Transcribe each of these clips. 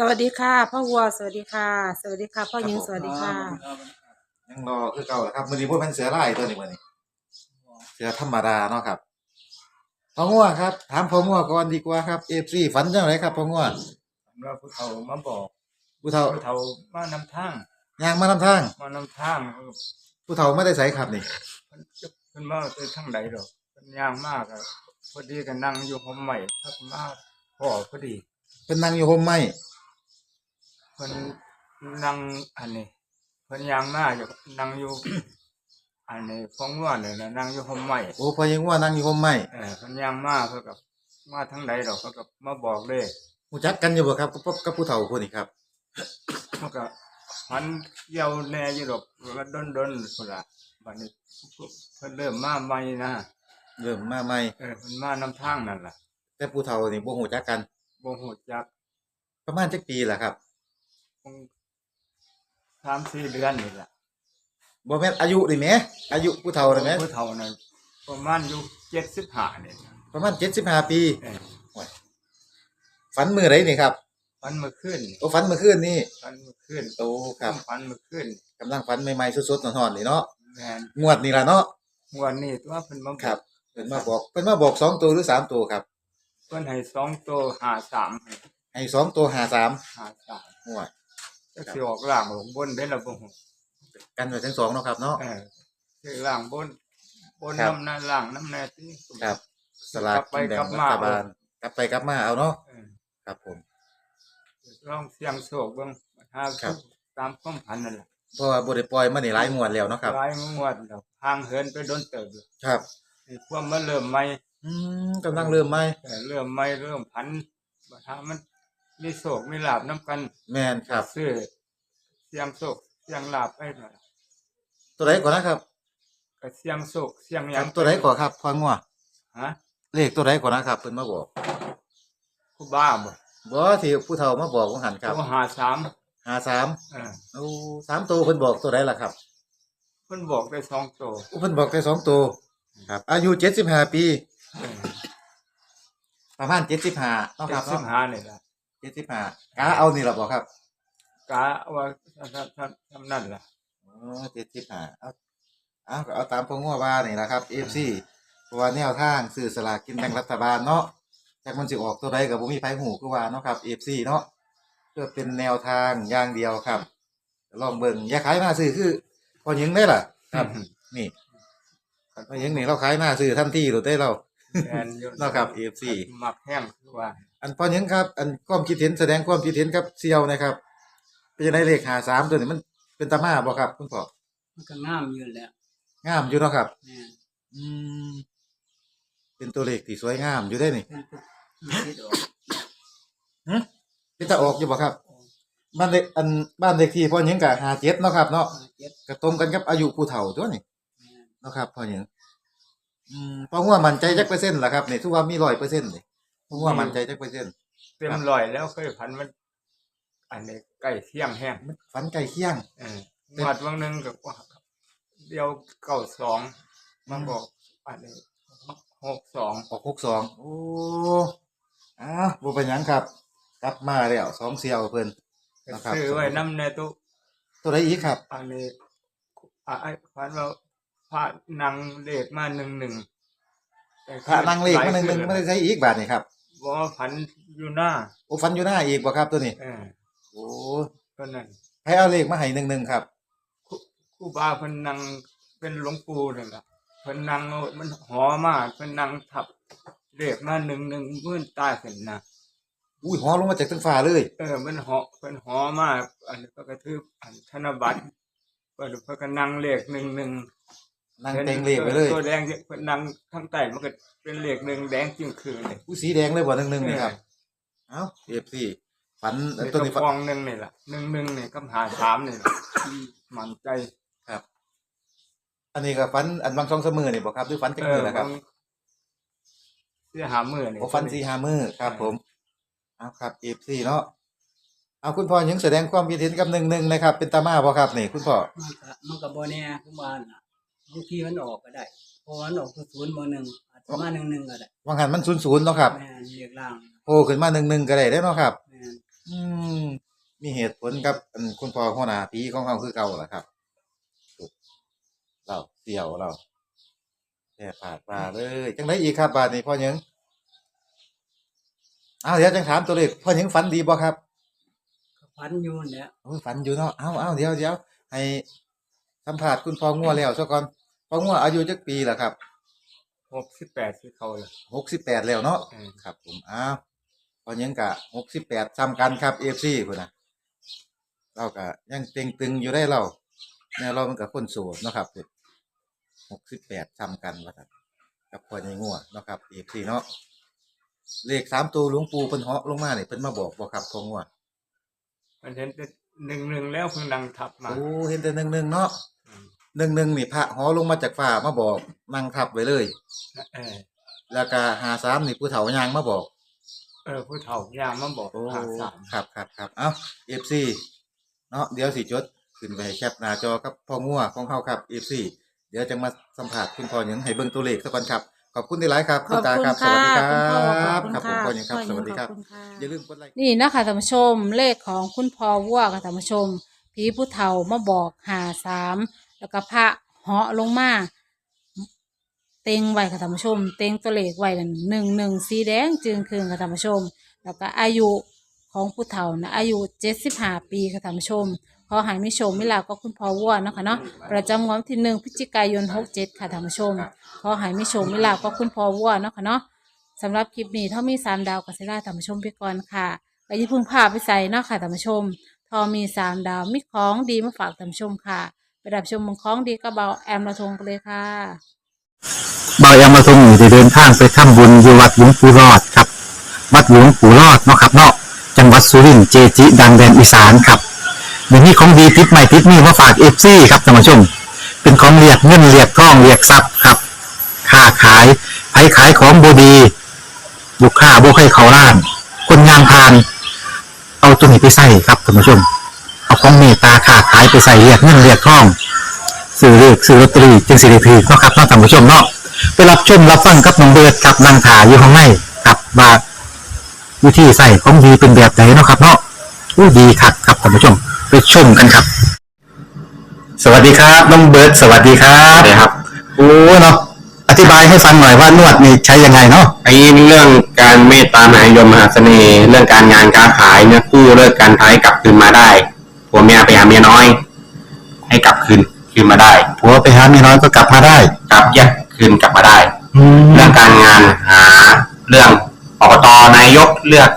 สวัสดีค่ะพ่อวัวสวัสดีค่ะ สวัสดีค่ะพ่อยิงครับผมสวัสดีค่ะ ยังรอคือเก่าแหละครับมื้อนี้พวกมันเสือลายตัวนี้มื้อนี้เสือธรรมดาเนาะครับพ่องัวครับ ถามพ่องัวก่อนดีกว่าครับ FC ฝันจังไดครับพ่องัวสำหรับผู้เฒ่ามาบอกผู้เฒ่าผู้เฒ่ามานำทางย่างมานำทางมานำทางเออผู้เฒ่าไม่ได้ใส่ครับนี่เพิ่นจะเพิ่นมาไปทางใดดอกเพิ่นย่างมากอะพอดีก็นั่งอยู่ห้องใหม่ทักมาพ่อพอดีเพิ่นนั่งอยู่ห่มไม้ เพิ่นนั่งอันนี้เพิ่นย่างมาอยู่นั่งอยู่ อันนี้ฟองว่าเนี่ยนะนั่งอยู่ห้องใหม่โอ้พ่อยังว่านั่งอยู่ห่มไม้เออเพิ่นย่างมาเพิ่นก็มาทางใดดอกเพิ่นก็มาบอกเลยรู้จักกันอยู่บ่ครับกับกับผู้เฒ่าผู้นี้ครับเพิ่นก็พันเกี่ยวแน่อยู่ดอกก็ดนๆพุ่นล่ะบัดนี้เพิ่นเริ่มมาใหม่นะเริ่มมาใหม่เออมันมานำทางนั่นล่ะแต่ผู้เฒ่านี่บ่รู้จักกันบ่ฮู้จักประมาณจักปีล่ะครับค งสามสี่เดือนนี่ล่ะบ่แม่นอายุนี่แหมอายุผู้เฒ่านี่แหมผู้เฒ่านั้นประมาณอยู่75นี่ล่ะประมาณ75 ปีเออฝันมื้อใดนี่ครับฝันเมื่อคืนโอ้ฝันเมื่อคืนนี่ฝันเมื่อคืนโอ้ครับฝันเมื่อคืนกำลังฝันใหม่ๆสดๆร้อนๆนี่เนาะแม่นงวดนี่ล่ะเนาะวันนี้ตัวเพิ่นมาครับเพิ่นมาบอกเพิ่นมาบอกสองตัวหรือสามตัวครับ เพิ่นให้สองตัว53ให้สองตัวหาสาม53ห่วย จักสิออกล่างหรือบนได้ล่ะบ่ฮู้กันไว้ทั้งสองเนาะครับเนาะ เออสิล่างบน บนครับ น้ำหน้าล่างน้ำแน่ติครับสลากกลับไปกินแบ่กลังบรัมาฐบาลกลับไปกลับมาเอาเนาะเออครับผม ลองเสียงโศกเบิ่งหาครับ ตามความพันนั่นแหละเพราะว่าบ่ได้ปล่อยมานี่หลายงวดแล้วเนาะครับ หลายงวดแล้วทางเหินไปโดนเติบอยู่ครับนี่พวกมันเริ่มใหม่อืมกำลังเริ่มใหม่แต่เริ่มใหม่เริ่มพันบัดหามัน มีโศกมีลาบน้ำกันแม่นครับ ซื้อเสียงโศกเสียงลาบไปหน่อยตัวไหนก่อนนะครับก็เสียงโศกเสียงหคยัรับงตัวไหนก่อนครับพองัวฮะเลขตัวไหนก่อนนะครับเพิ่นมาบอกผู้บ้าบ่บ่ที่ผู้เฒ่ามาบอกว่าหันครับผู้หาสามหาสามเออโอ้สามตัวเพิ่นบอกตัวไหนล่ะครับเพิ่นบอกได้สองตัวโอ้เพิ่นบอกแค่สองตัวครับ อายุ75ปี เออประมาณ75เนาะคเจ็รัดบสิบเนาะห้านี่ล่ะ 75กาเอานี่ล่ะบ่ครับกะว่าทำทำนั่นล่ะอ๋อ75เอาเอาก็เอาตามพงงัวว่านี่ล่ะครับ FC เพราะว่าแนวทางซื้อสลากกินแบ่งรัฐบาลเนาะจักมันสิออกตัวใดก็บ่มีไผฮู้คือว่าเนาะครับ FC เนาะเพื่อเป็นแนวทางอย่างเดียวครับลองเบิ่งอย่าขายหน้าซื้อคือพอหยิงได้ล่ะ ครับ นี่พอหยิงนี่เราขายหน้าซื้อทันทีโดดได้เราแมนอยู่เนาะครับ AFC มักแห้งคือว่า อันพอหยิงครับ อันความคิดเห็นแสดงความคิดเห็นกับเซียวนะครับ เป็นจังไดเลข53ตัวนี้มันเป็นตามาบ่ครับ คุณพ่อมันก็งามอยู่แหล้วงามอยู่เนาะครับ แม่นอืมเป็นตัวเลขที่สวยงามอยู่ได้นี่เป็นตัวมันคิดออกหึเป็นตาออกอยู่บ่ครับ บ้านเลขอันบ้านเลขที่พ่อหญิงก็57เนาะครับเนาะมาเจ็ดก็ตรงกันกับอายุผู้เฒ่าตัวนี่แม่นเนาะครับพ่อหญิงอืมเพราะว่ามั่นใจจักเปอร์เซ็นต์ล่ะครับนี่ถือว่ามี100%นี่เพราะว่ามั่นใจจักเปอร์เซ็นต์เต็มร้อยแล้วเคยพันมัน อันนี้ใกล้เที่ยงแห้งมันฝันใกล้เคียง เออหวัดวังหนึงกับว่าเดียวเก้าสองมาบอกอันนี้หกสองออก62โอ้อ้าวบ่เป็นหยังครับ กลับมาแล้วสองเสี่ยวเพิ่นนะครับซื้อไว้น้ำในตู้ตัวใดอีกครับ อันนี้อะไอ้พันว่าพระนางเลขมาหนึ่งหนึ่งแต่พระนางเลขมาหนึงหลายๆคืไม่ได้ใช้อีกบาทนี่ครับ บอกว่าพันอยู่หน้าโอ้ฟันอยู่หน้าอีกบ่ครับตัวนี้ เออโอ้ก็นั่นให้เอาเลขมาให้หนึ่งๆครับครูครูบาเพิ่นนั่งเป็นหลวงปู่นั่นล่ะเพิ่นนั่งเอามันหอมากเพิ่นนั่งทับเลขมาหนึ่งหนึ่งมื่นตาขึ้นนะอุ้ยหอลงมาจากตั้งฟ้าเลยเออมันเหาะเพิ่นหอมากอันนี้ก็กระทืบอันธนบัตรเพิ่นเพิ่นก็นั่งเลขหนึ่งหนึ่ง นั่งเต็งเลขไปเลยตัวแดงเพิ่นนั่งข้างใต้มันก็เป็นเลขหนึ่งแดงจึงคืนเลยอุ้ยสีแดงเลยบ่หนึ่งๆนี่ครับเอ้าเอฟซีฝันในตัวตัวนี้ฟฝันองหนึ่งนี่แหละหนึ่งหนึ่งนี่คำหาถามนี่ล่ะมั่นใจครับ อันนี้ก็ฝันอันบางช่องเสมอนี่บ่ครับหรือฝันจังมือนะครับบางเสียหามือนี่โอ้ฝันสี่ห้ามือครับ ผมเอาครับเอฟซีเนาะเอาคุณพ่อยังแสดงความคิดเห็นกับหนึ่งหนึ่งนะครับ เป็นตามาบ่ครับนี่คุณพ่อมันก็มันก็บ่แน่ทุกบ้านน่ะ บางทีมันออกก็ได้เพราะว่ามันออกคือศูนย์บ่หนึ่งอาจจะมาหนึ่งหนึ่งก็ได้วางหันมันศูนย์ศูนย์เนาะครับ แม่นเรียกล่างโอ้ขึ้นมาหนึ่งหนึ่งก็ได้ได้อเนาะครับ แม่นอืมมีเหตุผลกับอันคุณพ่อหัวหน้าผีของเขาคือเก่าล่ะครับเราเสี่ยวเราแต่ผาดมาเลยจังไดอีกครับบาดนี้พ่อหยังอ้าวเดี๋ยวจังถามตัวเลขพ่อหยังฝันดีบ่ครับพันอยู่เนี่ยโอ้ยฝันอยู่เนาะเอาเอาเดี๋ยวเดี๋ยวให้สัมภาษณ์คุณพ่องัวแล้วซะก่อน พ่องัวอายุจักปีล่ะครับหกสิบแปดที่เขาเลย หกสิบแปดแล้วเนาะเออครับ ผมอ้าวพอยังกะหกสิบแปดซ้ำกันครับเอฟซีพุ่นนะเรากะยังเต็งตึงอยู่ได้เราแนวเรามันกับคนโสดเนาะครับหกสิบแปดซ้ำกันว่าซั่นกับพอยังงัวเนาะครับเอฟซีเนาะเลขสามตัวหลวงปู่เพิ่นเหาะลงมาเนี่ยเพิ่นมาบอกบ่ครับพองัวมันเห็นแต่หนึ่งหนึ่งแล้วเพิ่งนั่งทับมาโอ้เห็นแต่หนึ่งหนึ่งเนาะอืม หนึ่งหนึ่งนี่พระเหอลงมาจากฟ้ามาบอกนั่งทับไว้เลย เออ แล้วก็หาสามนี่ผู้เฒ่ายางมาบอก เออผู้เฒ่ายามมาบอกโอ้หาสามครับครับครับเอ้าเอฟซีเนาะเดี๋ยวสิจดขึ้นไปให้แคปหน้าจอกับพ่องัวของเขาครับเอฟซีเดี๋ยวจะมาสัมผัสคุณพ่อหยังให้เบิ่งตัวเลขสักก่อนครับ ขอบคุณที่ไลฟ์ครับขอบตาคุณครับ สค่ะวัสดีครัคุณพ่อบขอบคุณครับผมค่ะพ่อหยังครับสวัสดีครับ ขอณค่ะอย่าลืมกดไลค์ นี่นะคะท่านผู้ชมเลขของคุณพ่อวัวค่ะท่านผู้ชมผีผู้เฒ่ามาบอกหาสาม แล้วก็พระเหาะลงมาเต็งไว้ค่ะท่านผู้ชม เต็งตัวเลขไว้นั่นหนึ่งหนึ่งสีแดงจึงคืนค่ะท่านผู้ชม แล้วก็อายุของผู้เฒ่านะอายุเจ็ดสิบห้าปีค่ะท่านผู้ชมขอใหายมิชมมิลาภก็คุณพ่อวัวเนาะคะเนาะประจำงวดวันที่หนึ่งพฤศจิกายนหกเจ็ดค่ะท่านผู้ชมขอใหายมิชมมิลาภก็คุณพ่อวัวเนาะค่ะเนาะสำหรับคลิปนี้ถ้ามีสามดาวก็จะได้ท่านผู้ชมไปก่อนค่ะก็อย่าเพึ่งพาไปใส่เนาะค่ะท่านผู้ชม ทอมีสามดาวมีของดีมาฝากท่านผู้ชมค่ะไป รับชมมืองของดีกระเบาแอมละทงไปเลยค่ะเบายามาทงอยู่ได้เดินทางไปทำบุญอยู่วัดหลวงปู่รอดครับ วัดหลวงปู่รอดเนาะครับเนาะจังหวัดสุรินทร์เจจิ ดังแดนอีสานครับเดี๋ยวนี้ของดีติดใหม่ติดนี่มาฝากเอฟซีครับท่านผู้ชม เป็นของเรียกเงินเรียกทองเรียกทรัพย์ครับค้าขายไผขายของบดีลูกค้าบ่ให้เขาล้าน คนงานพาน เอาตัวนี้ไปใส่ครับท่านผู้ชม เอาของเมตตาค้าขายไปใส่เรียกเงินเรียกทองซื้อเลขซื้อลอตเตอรี่จึงสิริพีเนาะครับเนาะท่านผู้ชมเนาะไปรับชมรับฟังกับน้องเบิร์ดกับนางถาอยู่ข้างในกับว่าวิธีใส่ของดีเป็นแบบไหนเนาะครับเนาะอู้ดีคักครับท่านผู้ชมไปชมกันครับ สวัสดีครับน้องเบิร์ดสวัสดีครับสวัสดีครับโอ้เนาะอธิบายให้ฟังหน่อยว่านวดนี่ใช้ยังไงเนาะไอ้เรื่องการเมตตามหานิยมมหาเสน่ห์เรื่องการงานการขายเนี่ยกู้เลิกการท้ายกลับคืนมาได้ ผัวเมียไปหาเมียน้อย ให้กลับคืนคืนมาได้ผัวไปหาเมียน้อยก็กลับมาได้ กลับแยกคืนกลับมาได้แล้เรื่วองการงานหาเรื่องอบตนายกเลือก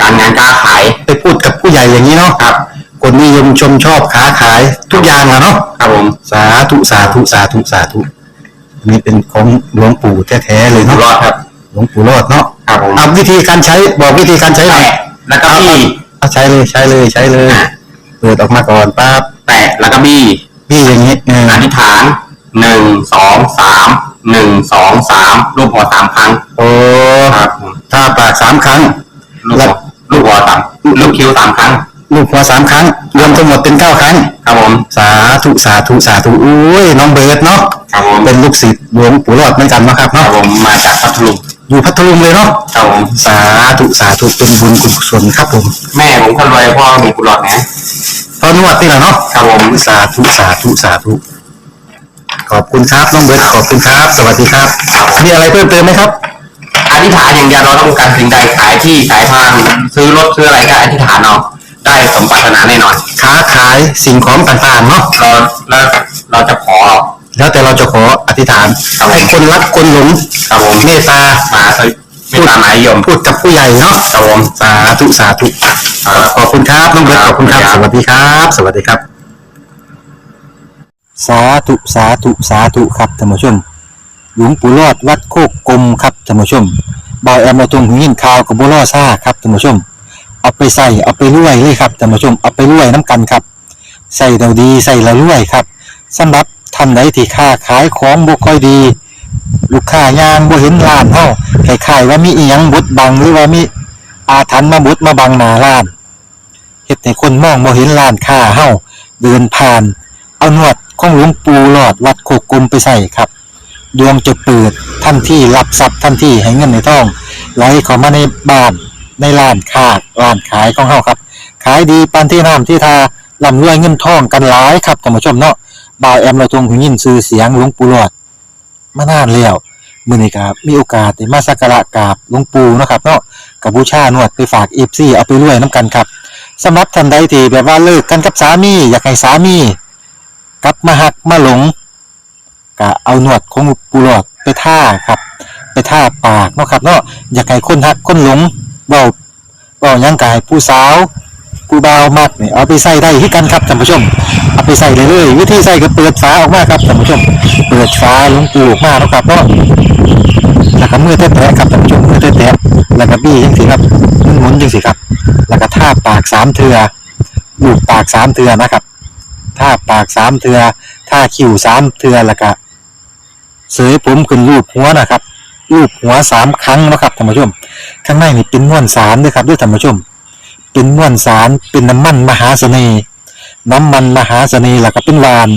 การงานการขายไปพูดกับผู้ใหญ่อย่างนี้เนาะครับ คนนิยมชมชอบค้าขายทุกอย่างอะเนาะครับผมสาธุสาธุสาธุสาธุอันนี้เป็นของหลวงปู่แท้ๆเลยอยู่เนาะรอดครับหลวงปู่รอดเนาะครับผมเอาวิธีการใช้บอกวิธีการใช้หน่อยแตะแล้วก็บี้เอาใช้เลยใช้เลยใช้เลย เปิดออกมาก่อนปั๊บแตะแล้วก็บี้พี่อย่างนี้เอออธิษฐานหนึ่งสองสามหนึ่งสองสามรูปหัวสามครั้งโอ้ครับผมถ้าปากสามครั้ง ลูกหัวลูกหัวสามลูกคิ้วสามครั้ง ลูกหัวสามครั้ง รวมทั้งหมดเป็นเก้าครั้ง ครับผม สาธุสาธุสาธุอุ้ยน้องเบิร์ดเนาะครับผมเป็นลูกศิษย์หลวงปู่รอดเหมือนกันเนาะครับครับเนาะผมมาจากพัทลุง อยู่พัทลุงเลยเนาะครับผมสาธุสาธุเป็นบุญกุศลครับผมแม่ผมคนรวยพ่อมีกุหลาบนะตอนนวดนี่แหละเนาะครับผมสาธุสาธุสาธุขอบคุณครับน้องเบิร์ตขอบคุณครับ สวัสดีครับ มีอะไรเพิ่มเติมไหมครับ อธิษฐานอย่างเดียวเราต้องการสิ่งใดขายที่ขายทางซื้อรถซื้ออะไรก็อธิษฐานเอาได้สมปรารถนาแน่นอนค้าขายสิ่งของต่างๆเนาะเราแล้วเราจะขอ แล้วแต่เราจะขออธิษฐานให้คนรักคนหลงครับผมเมตตามาสวิไม่ตามหมายยมพูดกับผู้ใหญ่เนาะครับผมสาธุสาธุขอบคุณครับน้องเบิร์ตขอบคุณครับสวัสดีครับ สวัสดีครับ สาธุสาธุสาธุครับท่านผู้ชม หลวงปู่รอดวัดโคกกลมครับท่านผู้ชมบอยแอมมาตรงหูยินข่าวกับบัวล่อซ่าครับท่านผู้ชม เอาไปใส่เอาไปรวยเลยครับท่านผู้ชมเอาไปรวยน้ำกันครับใส่เราดีใส่เรารวยครับสำหรับ ท่านใดที่ค้าขายของบ่ค่อยดี ลูกค้ายางบ่เห็นร้านเฮาคล้ายๆว่ามีอีหยังบดบังหรือว่ามีอาถรรพ์มาบดมาบังหน้าร้านเฮ็ดให้คนมองบ่เห็นร้านค้าเฮาเดินผ่าน เอานวดของหลวงปู่หลอดวัดโคกกลมไปใส่ครับ ดวงจะเปิดทันที่รับทรัพย์ทันที่ให้เงินในท้องไหลเข้ามาในบ้านในร้านค้าร้านขายของเฮาครับ ขายดีปานที่น้ำที่ทาร่ำรวยเงินทองกันหลายครับท่านผู้ชมเนาะ บ่าวแอมเราทรงหูยินชื่อเสียงหลวงปู่หลอดมานานแล้วมื้อนี้ก็มีโอกาสได้มาสักการะกราบหลวงปู่เนาะครับเนาะกับบูชานวดไปฝาก FC เอาไปรวยนํกันครับสำหรับท่านใดที่แบบว่าเลิกกันกับสามีอยากให้สามีกลับมาหักมาหลงก็เอาหนวดของปูหลอดไปท่าครับ ไปท่าปากเนาะครับเนาะอยากให้คนหักคนหลงเบาเบายังกายผู้สาว ผู้บ่าวมักเนี่ยเอาไปใส่ได้ที่กันครับท่านผู้ชม เอาไปใส่เลยเลยวิธีใส่ก็เปิดฝาออกมาครับท่านผู้ชม เปิดฝาลงปูออกมาเนาะครับเนาะแล้วก็มือแตะๆครับท่านผู้ชมมือแตะๆแล้วก็บี้จังสิครับหมุนๆจังสิครับ แล้วก็ท่าปากสามเทือลูบปากสามเทือนะครับท่าปากสามเทือท่าคิ้วสามเทือแล้วก็เสยผมขึ้นรูปหัวนะครับรูปหัวสามครั้งนะครับท่านผู้ชม ข้างในนี่เป็นม้วนสารด้วยครับด้วยท่านผู้ชม เป็นม้วนสารเป็นน้ำมันมหาเสน่ห์น้ำมันมหาเสน่ห์ล้วก็เป็นหวาน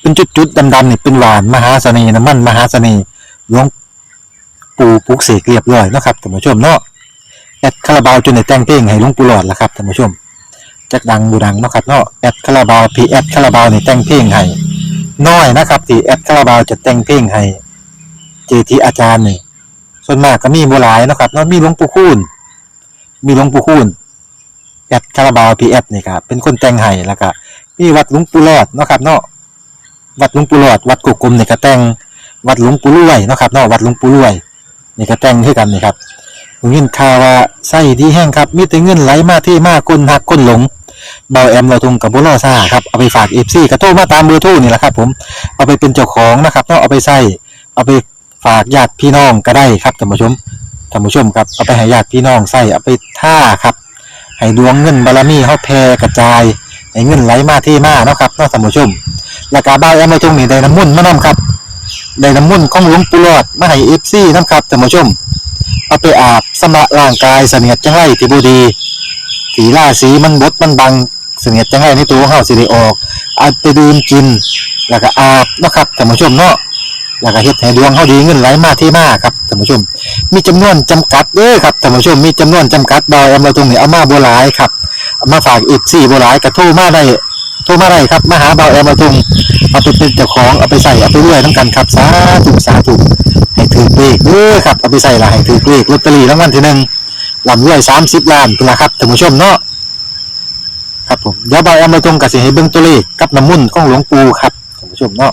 เป็นจุดๆดำๆนี่เป็นหวานมหาเสน่ห์น้ำมันมหาเสน่ห์หลวงปู่ปลุกเสกเรียบร้อยนะครับท่านผู้ชมเนาะแอดคาราบาวจนในแต่งเพลงให้หลวงปู่หลอดละครับท่านผู้ชมจักดังบูดังนะครับเนาะแอดคาราบาวพีแอดคาราบาวนี่แต่งเพลงให้น้อยนะครับที่แอดคาราบาวจะแต่งเพลงให้เจทีอาจารย์นี่ส่วนมากก็มีบ่หลายนะครับเนาะมีหลวงปู่คูณมีหลวงปู่คูณ แอดคาราบาวพีแอดนี่ครับเป็นคนแต่งให้แล้วก็มีวัดหลวงปู่รอดเนาะครับเนาะวัดหลวงปู่รอด วัดกุกกลมนี่ก็แต่งวัดหลวงปู่รวยเนาะครับเนาะวัดหลวงปู่รวยนี่ก็แต่งให้กันนี่ครับผมยินข่าวว่าไส้ดีแห้งครับมีแต่เงินไหลมาที่มากคนหักคนหลงเบาแอมเราทุงกับบุรอซ่าครับเอาไปฝากเอฟซีกระโทรมาตามเบอร์โทรนี่แหละครับ ผมเอาไปเป็นเจ้าของนะครับเนาะเอาไปใส่เอาไปฝากญาติพี่น้องก็ได้ครับท่านผู้ชมท่านผู้ชมครับเอาไปให้ญาติพี่น้องใส่เอาไปท่าครับ ให้ดวงเงินบารมีเฮาแผ่กระจายให้เงินไหลมาที่มาเนาะครับนาะท่านผู้ชมแล้วก็เบาแอมเราทงนี่ได้น้ำมุ่นมานํครับได้น้ำมุ่นของหลวงปู่หลอดมาให้เอฟซีนํครับท่านผู้ชมเอาไปอาบสำระร่างกายเสนียดจังไรที่บูดีสีล่าสีมันบดมันบังเสนียดจังไรในตัวของเฮาสิได้ออกเอาไปดื่มกิน แล้วก็อาบเนาะครับท่านผู้ชมเนาะแล้วก็เฮ็ดให้ดวงเฮาดีเงินไหลมาที่มาครับ ท่านผู้ชม มีจำนวนจำกัดเด้อครับท่านผู้ชมมีจำนวนจำกัดดอยเอามาตรงนี้เอามาบ่หลายครับเอามาฝากอีก4บ่หลายก็โทรมาได้โทรมาได้ครับมาหาเบาแอมมาตรงเอาไปเป็นเจ้าของเอาไปใส่เอาไปรวยนํกันครับสาธุสาธุให้ถือเลขเด้อครับเอาไปใส่ละให้ถือเลขลอตเตอรี่รางวัลที่หนึ่งลำรวยสามสิบล้านเป็นละครับท่านผู้ชมเนาะครับผมเดี๋ยวบอยเอามาตรงกับสิให้เบิ่งตัวเลขกับน้ำมุ่นของหลวงปู่ครับท่านผู้ชมเนาะ